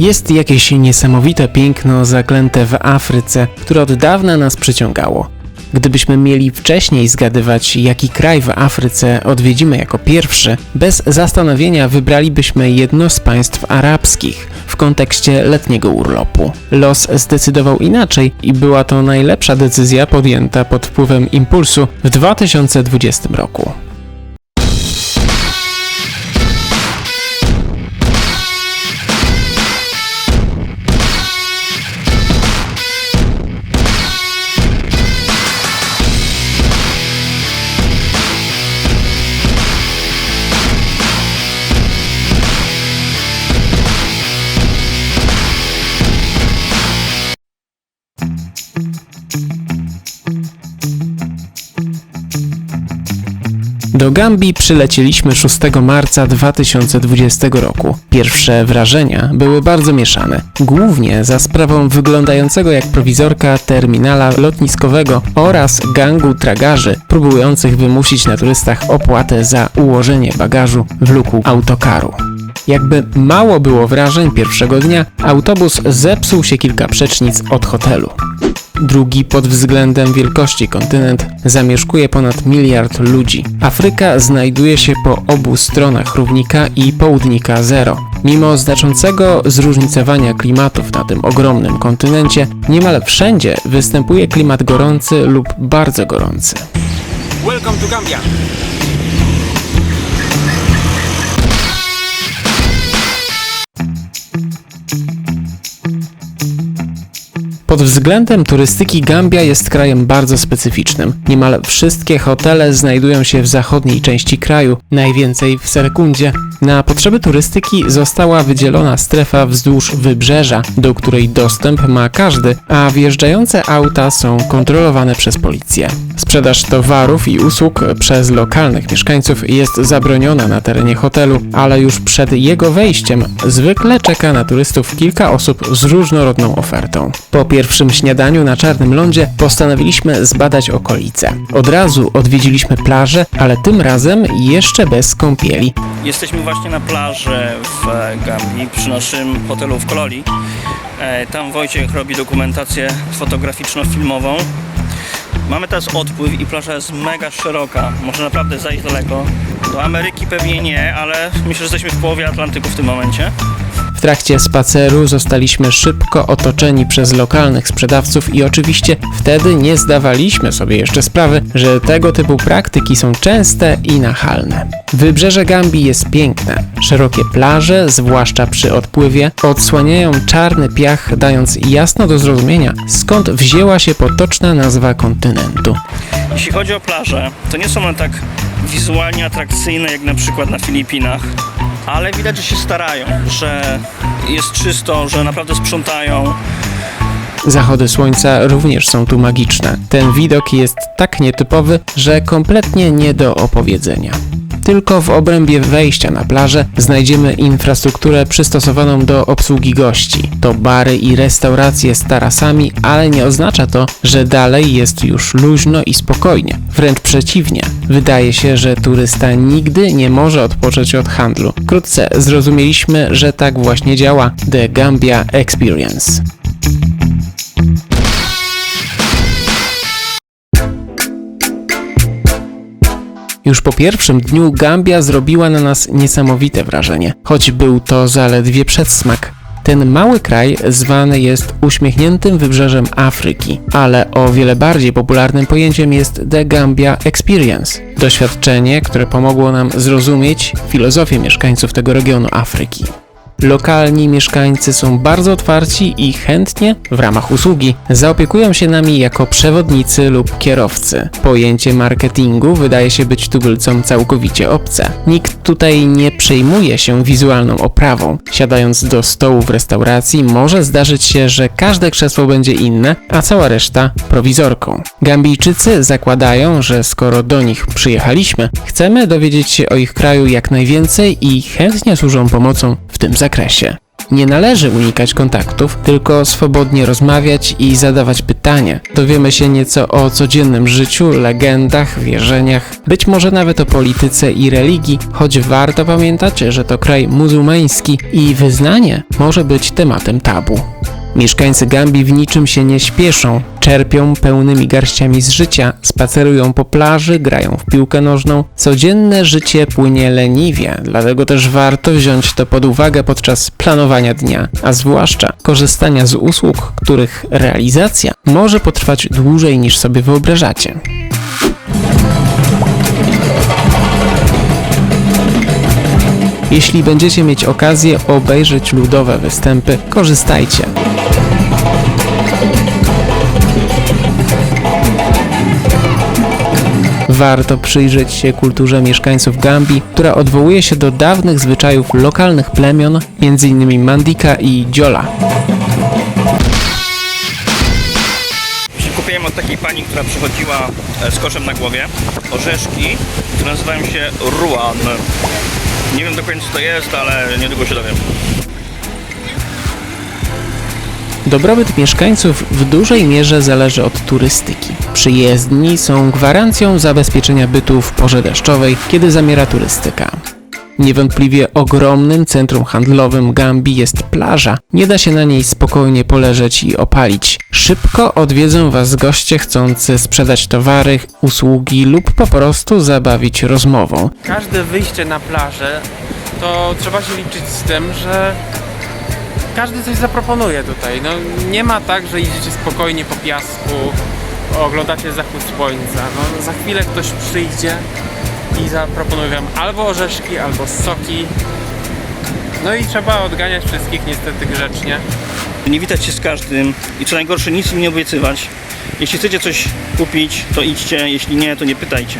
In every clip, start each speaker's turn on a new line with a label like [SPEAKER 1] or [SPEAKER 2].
[SPEAKER 1] Jest jakieś niesamowite piękno zaklęte w Afryce, które od dawna nas przyciągało. Gdybyśmy mieli wcześniej zgadywać, jaki kraj w Afryce odwiedzimy jako pierwszy, bez zastanowienia wybralibyśmy jedno z państw arabskich w kontekście letniego urlopu. Los zdecydował inaczej i była to najlepsza decyzja podjęta pod wpływem impulsu w 2020 roku. Do Gambii przylecieliśmy 6 marca 2020 roku. Pierwsze wrażenia były bardzo mieszane, głównie za sprawą wyglądającego jak prowizorka terminala lotniskowego oraz gangu tragarzy próbujących wymusić na turystach opłatę za ułożenie bagażu w luku autokaru. Jakby mało było wrażeń pierwszego dnia, autobus zepsuł się kilka przecznic od hotelu. Drugi pod względem wielkości kontynent zamieszkuje ponad miliard ludzi. Afryka znajduje się po obu stronach równika i południka zero. Mimo znaczącego zróżnicowania klimatów na tym ogromnym kontynencie, niemal wszędzie występuje klimat gorący lub bardzo gorący.
[SPEAKER 2] Welcome to Gambia.
[SPEAKER 1] Pod względem turystyki Gambia jest krajem bardzo specyficznym. Niemal wszystkie hotele znajdują się w zachodniej części kraju, najwięcej w Serekundzie. Na potrzeby turystyki została wydzielona strefa wzdłuż wybrzeża, do której dostęp ma każdy, a wjeżdżające auta są kontrolowane przez policję. Sprzedaż towarów i usług przez lokalnych mieszkańców jest zabroniona na terenie hotelu, ale już przed jego wejściem zwykle czeka na turystów kilka osób z różnorodną ofertą. Po pierwszym śniadaniu na Czarnym Lądzie postanowiliśmy zbadać okolice. Od razu odwiedziliśmy plażę, ale tym razem jeszcze bez kąpieli.
[SPEAKER 3] Jesteśmy właśnie na plaży w Gambii, przy naszym hotelu w Kololi. E, Tam Wojciech robi dokumentację fotograficzno-filmową. Mamy teraz odpływ i plaża jest mega szeroka. Może naprawdę zajść daleko. Do Ameryki pewnie nie, ale myślę, że jesteśmy w połowie Atlantyku w tym momencie.
[SPEAKER 1] W trakcie spaceru zostaliśmy szybko otoczeni przez lokalnych sprzedawców i oczywiście wtedy nie zdawaliśmy sobie jeszcze sprawy, że tego typu praktyki są częste i nachalne. Wybrzeże Gambii jest piękne. Szerokie plaże, zwłaszcza przy odpływie, odsłaniają czarny piach, dając jasno do zrozumienia, skąd wzięła się potoczna nazwa kontynentu.
[SPEAKER 3] Jeśli chodzi o plaże, to nie są one tak wizualnie atrakcyjne jak na przykład na Filipinach, ale widać, że się starają, że jest czysto, że naprawdę sprzątają.
[SPEAKER 1] Zachody słońca również są tu magiczne. Ten widok jest tak nietypowy, że kompletnie nie do opowiedzenia. Tylko w obrębie wejścia na plażę znajdziemy infrastrukturę przystosowaną do obsługi gości. To bary i restauracje z tarasami, ale nie oznacza to, że dalej jest już luźno i spokojnie. Wręcz przeciwnie. Wydaje się, że turysta nigdy nie może odpocząć od handlu. Wkrótce zrozumieliśmy, że tak właśnie działa The Gambia Experience. Już po pierwszym dniu Gambia zrobiła na nas niesamowite wrażenie, choć był to zaledwie przedsmak. Ten mały kraj zwany jest uśmiechniętym wybrzeżem Afryki, ale o wiele bardziej popularnym pojęciem jest The Gambia Experience. Doświadczenie, które pomogło nam zrozumieć filozofię mieszkańców tego regionu Afryki. Lokalni mieszkańcy są bardzo otwarci i chętnie, w ramach usługi, zaopiekują się nami jako przewodnicy lub kierowcy. Pojęcie marketingu wydaje się być tubylcom całkowicie obce. Nikt tutaj nie przejmuje się wizualną oprawą. Siadając do stołu w restauracji, może zdarzyć się, że każde krzesło będzie inne, a cała reszta prowizorką. Gambijczycy zakładają, że skoro do nich przyjechaliśmy, chcemy dowiedzieć się o ich kraju jak najwięcej i chętnie służą pomocą w tym zakresie. Nie należy unikać kontaktów, tylko swobodnie rozmawiać i zadawać pytania. Dowiemy się nieco o codziennym życiu, legendach, wierzeniach, być może nawet o polityce i religii, choć warto pamiętać, że to kraj muzułmański i wyznanie może być tematem tabu. Mieszkańcy Gambii w niczym się nie śpieszą, czerpią pełnymi garściami z życia, spacerują po plaży, grają w piłkę nożną. Codzienne życie płynie leniwie, dlatego też warto wziąć to pod uwagę podczas planowania dnia, a zwłaszcza korzystania z usług, których realizacja może potrwać dłużej niż sobie wyobrażacie. Jeśli będziecie mieć okazję obejrzeć ludowe występy, korzystajcie. Warto przyjrzeć się kulturze mieszkańców Gambii, która odwołuje się do dawnych zwyczajów lokalnych plemion, m.in. Mandika i Dziola.
[SPEAKER 3] Kupiłem od takiej pani, która przychodziła e, z koszem na głowie orzeszki, które nazywają się ruan. Nie wiem do końca co to jest, ale niedługo się dowiem.
[SPEAKER 1] Dobrobyt mieszkańców w dużej mierze zależy od turystyki. Przyjezdni są gwarancją zabezpieczenia bytu w porze deszczowej, kiedy zamiera turystyka. Niewątpliwie ogromnym centrum handlowym Gambii jest plaża. Nie da się na niej spokojnie poleżeć i opalić. Szybko odwiedzą Was goście chcący sprzedać towary, usługi lub po prostu zabawić rozmową.
[SPEAKER 2] Każde wyjście na plażę, to trzeba się liczyć z tym, że każdy coś zaproponuje tutaj. No, nie ma tak, że idziecie spokojnie po piasku, oglądacie zachód słońca. No, za chwilę ktoś przyjdzie i zaproponuje wam albo orzeszki, albo soki. No i trzeba odganiać wszystkich niestety grzecznie.
[SPEAKER 3] Nie witać się z każdym i co najgorsze nic im nie obiecywać. Jeśli chcecie coś kupić, to idźcie, jeśli nie, to nie pytajcie.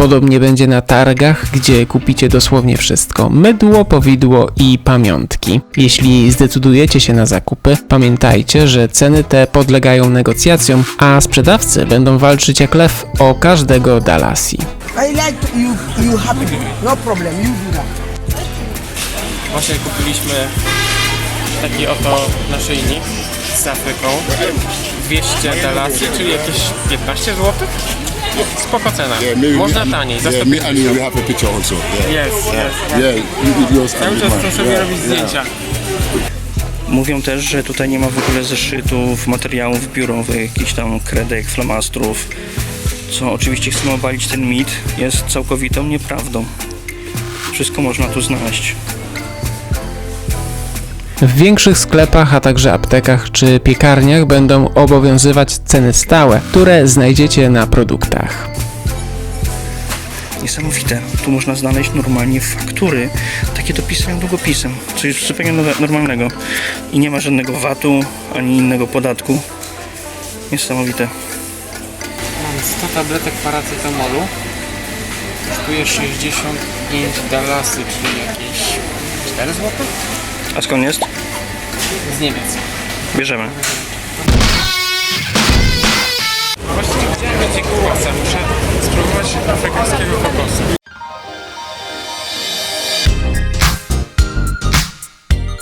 [SPEAKER 1] Podobnie będzie na targach, gdzie kupicie dosłownie wszystko: mydło, powidło i pamiątki. Jeśli zdecydujecie się na zakupy, pamiętajcie, że ceny te podlegają negocjacjom, a sprzedawcy będą walczyć jak lew o każdego Dalasi.
[SPEAKER 4] I like you you happy. No problem, you do that.
[SPEAKER 2] Właśnie kupiliśmy taki oto naszyjnik z Afryką. 200 dalasy, czyli jakieś 15 zł? Spoko cena.
[SPEAKER 5] Yeah, maybe
[SPEAKER 2] Można
[SPEAKER 5] me,
[SPEAKER 2] taniej, za
[SPEAKER 5] Yeah,
[SPEAKER 2] 150
[SPEAKER 5] me and you have a picture also. Yeah,
[SPEAKER 2] Jest, jest.
[SPEAKER 5] yeah. You did yours
[SPEAKER 2] Cały
[SPEAKER 5] and
[SPEAKER 2] czas sobie
[SPEAKER 5] Yeah,
[SPEAKER 2] robić
[SPEAKER 5] yeah.
[SPEAKER 2] zdjęcia.
[SPEAKER 3] Mówią też, że tutaj nie ma w ogóle zeszytów, materiałów biurowych, jakichś tam kredek, flamastrów, co oczywiście chcemy obalić ten mit, jest całkowitą nieprawdą. Wszystko można tu znaleźć.
[SPEAKER 1] W większych sklepach, a także aptekach czy piekarniach będą obowiązywać ceny stałe, które znajdziecie na produktach.
[SPEAKER 3] Niesamowite. Tu można znaleźć normalnie faktury, takie dopisane długopisem, co jest zupełnie nowe, normalnego. I nie ma żadnego VAT-u, ani innego podatku. Niesamowite.
[SPEAKER 2] Mam 100 tabletek paracetamolu. Kosztuje 65 dalasy, czyli jakieś 4 zł?
[SPEAKER 3] A skąd jest?
[SPEAKER 2] Z Niemiec.
[SPEAKER 3] Bierzemy.
[SPEAKER 2] Właściwie chciałem mieć kłasa, muszę spróbować afrykańskiego kokosu.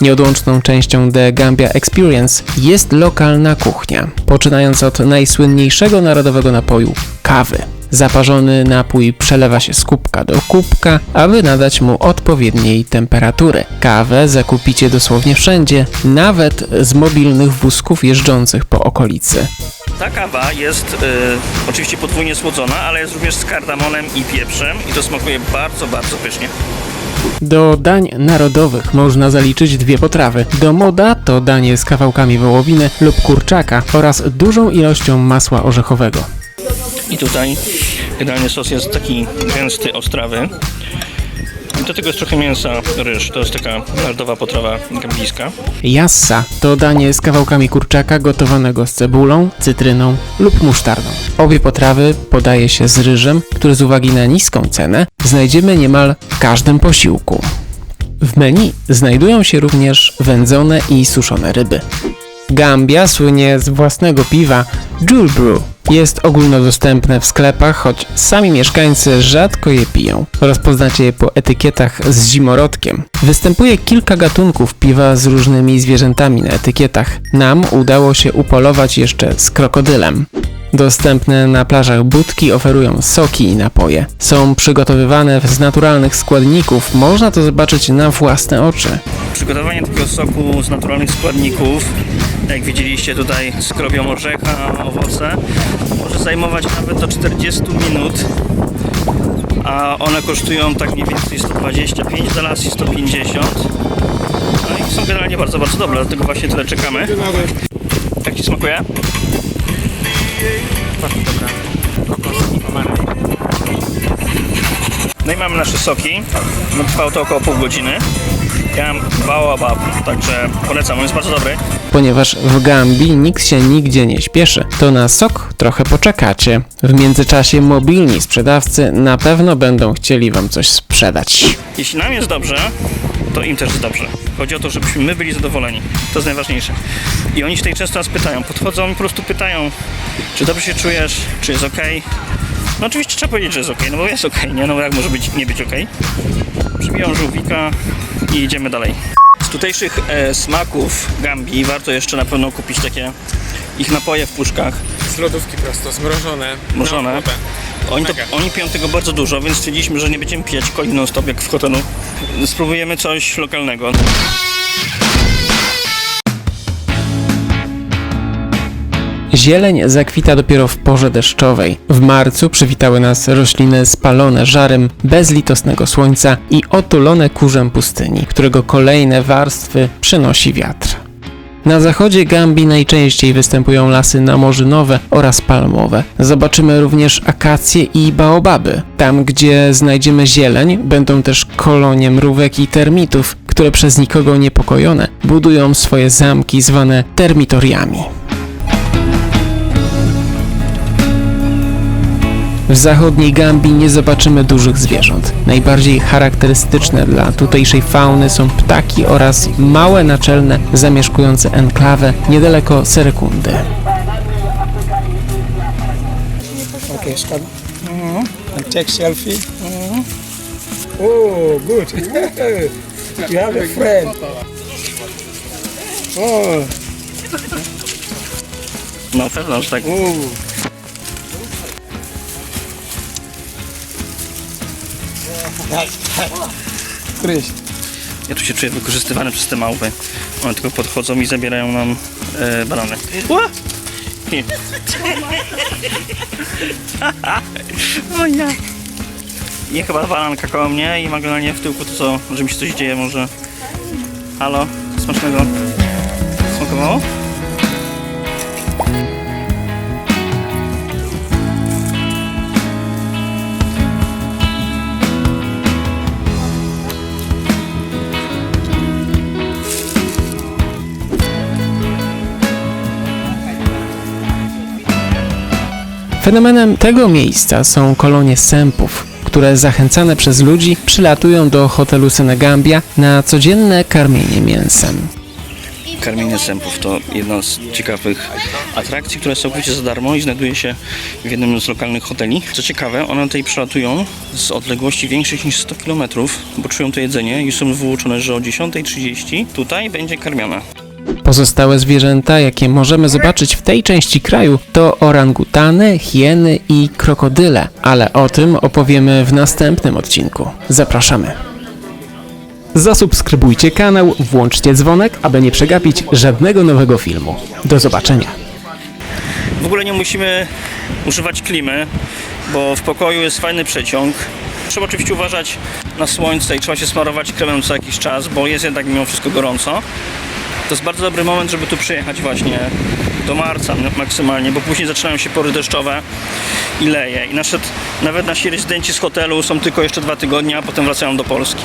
[SPEAKER 1] Nieodłączną częścią The Gambia Experience jest lokalna kuchnia, poczynając od najsłynniejszego narodowego napoju kawy. Zaparzony napój przelewa się z kubka do kubka, aby nadać mu odpowiedniej temperatury. Kawę zakupicie dosłownie wszędzie, nawet z mobilnych wózków jeżdżących po okolicy.
[SPEAKER 3] Ta kawa jest e, oczywiście podwójnie słodzona, ale jest również z kardamonem i pieprzem i to smakuje bardzo, bardzo pysznie.
[SPEAKER 1] Do dań narodowych można zaliczyć dwie potrawy. Do moda to danie z kawałkami wołowiny lub kurczaka oraz dużą ilością masła orzechowego.
[SPEAKER 3] I tutaj generalnie sos jest taki gęsty, ostrawy. I do tego jest trochę mięsa, ryż. To jest taka narodowa potrawa gambijska.
[SPEAKER 1] Jassa to danie z kawałkami kurczaka gotowanego z cebulą, cytryną lub musztardą. Obie potrawy podaje się z ryżem, który z uwagi na niską cenę znajdziemy niemal w każdym posiłku. W menu znajdują się również wędzone i suszone ryby. Gambia słynie z własnego piwa Jewel Brew. Jest ogólnodostępne w sklepach, choć sami mieszkańcy rzadko je piją. Rozpoznacie je po etykietach z zimorodkiem. Występuje kilka gatunków piwa z różnymi zwierzętami na etykietach. Nam udało się upolować jeszcze z krokodylem. Dostępne na plażach budki oferują soki i napoje. Są przygotowywane z naturalnych składników, można to zobaczyć na własne oczy.
[SPEAKER 3] Przygotowanie takiego soku z naturalnych składników, jak widzieliście tutaj skrobią orzecha, owoce, może zajmować nawet do 40 minut, a one kosztują tak mniej więcej 125 dolarów i 150. No i są generalnie bardzo, bardzo dobre, dlatego właśnie tyle czekamy. Jak Ci smakuje?
[SPEAKER 2] Bardzo dobra. Kokos i pomarańcz.
[SPEAKER 3] No i mamy nasze soki. No, trwało to około pół godziny. Ja mam baobab, także polecam, on jest bardzo dobry.
[SPEAKER 1] Ponieważ w Gambii nikt się nigdzie nie śpieszy, to na sok trochę poczekacie. W międzyczasie mobilni sprzedawcy na pewno będą chcieli wam coś sprzedać.
[SPEAKER 3] Jeśli nam jest dobrze, to im też jest dobrze. Chodzi o to, żebyśmy my byli zadowoleni. To jest najważniejsze. I oni się tutaj często nas pytają, podchodzą i po prostu pytają, czy dobrze się czujesz, czy jest ok. No oczywiście trzeba powiedzieć, że jest ok, no bo jest ok, nie? No jak może być nie być ok? Przybiją żółwika i idziemy dalej. Z tutejszych e, smaków Gambii warto jeszcze na pewno kupić takie ich napoje w puszkach.
[SPEAKER 2] Z lodówki prosto, zmrożone.
[SPEAKER 3] Mrożone. Oni, to, oni piją tego bardzo dużo, więc stwierdziliśmy, że nie będziemy pijać non stop jak w hotelu. Spróbujemy coś lokalnego.
[SPEAKER 1] Zieleń zakwita dopiero w porze deszczowej. W marcu przywitały nas rośliny spalone żarem bezlitosnego słońca i otulone kurzem pustyni, którego kolejne warstwy przynosi wiatr. Na zachodzie Gambii najczęściej występują lasy namorzynowe oraz palmowe. Zobaczymy również akacje i baobaby. Tam, gdzie znajdziemy zieleń, będą też kolonie mrówek i termitów, które przez nikogo niepokojone budują swoje zamki zwane termitoriami. W zachodniej Gambii nie zobaczymy dużych zwierząt. Najbardziej charakterystyczne dla tutejszej fauny są ptaki oraz małe naczelne zamieszkujące enklawę niedaleko Serekundy.
[SPEAKER 4] Okay, stop. Take selfie. Oh, good. you have a friend. Oh,
[SPEAKER 3] No pewno, że tak.
[SPEAKER 4] Oh. Chris,
[SPEAKER 3] Ja tu się czuję wykorzystywany przez te małpy. One tylko podchodzą i zabierają nam e, banany. Ła! Nie. o ja. Nie chyba bananka koło mnie i ma generalnie w tyłku to co, że mi się coś dzieje może. Halo? Smacznego. Smakowało?
[SPEAKER 1] Fenomenem tego miejsca są kolonie sępów, które zachęcane przez ludzi przylatują do hotelu Senegambia na codzienne karmienie mięsem.
[SPEAKER 3] Karmienie sępów to jedna z ciekawych atrakcji, która jest całkowicie za darmo i znajduje się w jednym z lokalnych hoteli. Co ciekawe, one tutaj przylatują z odległości większych niż 100 km, bo czują to jedzenie i są wyuczone, że o 10.30 tutaj będzie karmione.
[SPEAKER 1] Pozostałe zwierzęta, jakie możemy zobaczyć w tej części kraju, to orangutany, hieny i krokodyle, ale o tym opowiemy w następnym odcinku. Zapraszamy. Zasubskrybujcie kanał, włączcie dzwonek, aby nie przegapić żadnego nowego filmu. Do zobaczenia.
[SPEAKER 3] W ogóle nie musimy używać klimy, bo w pokoju jest fajny przeciąg. Trzeba oczywiście uważać na słońce i trzeba się smarować kremem co jakiś czas, bo jest jednak mimo wszystko gorąco. To jest bardzo dobry moment, żeby tu przyjechać właśnie do marca maksymalnie, bo później zaczynają się pory deszczowe i leje. I nawet nasi rezydenci z hotelu są tylko jeszcze dwa tygodnie, a potem wracają do Polski.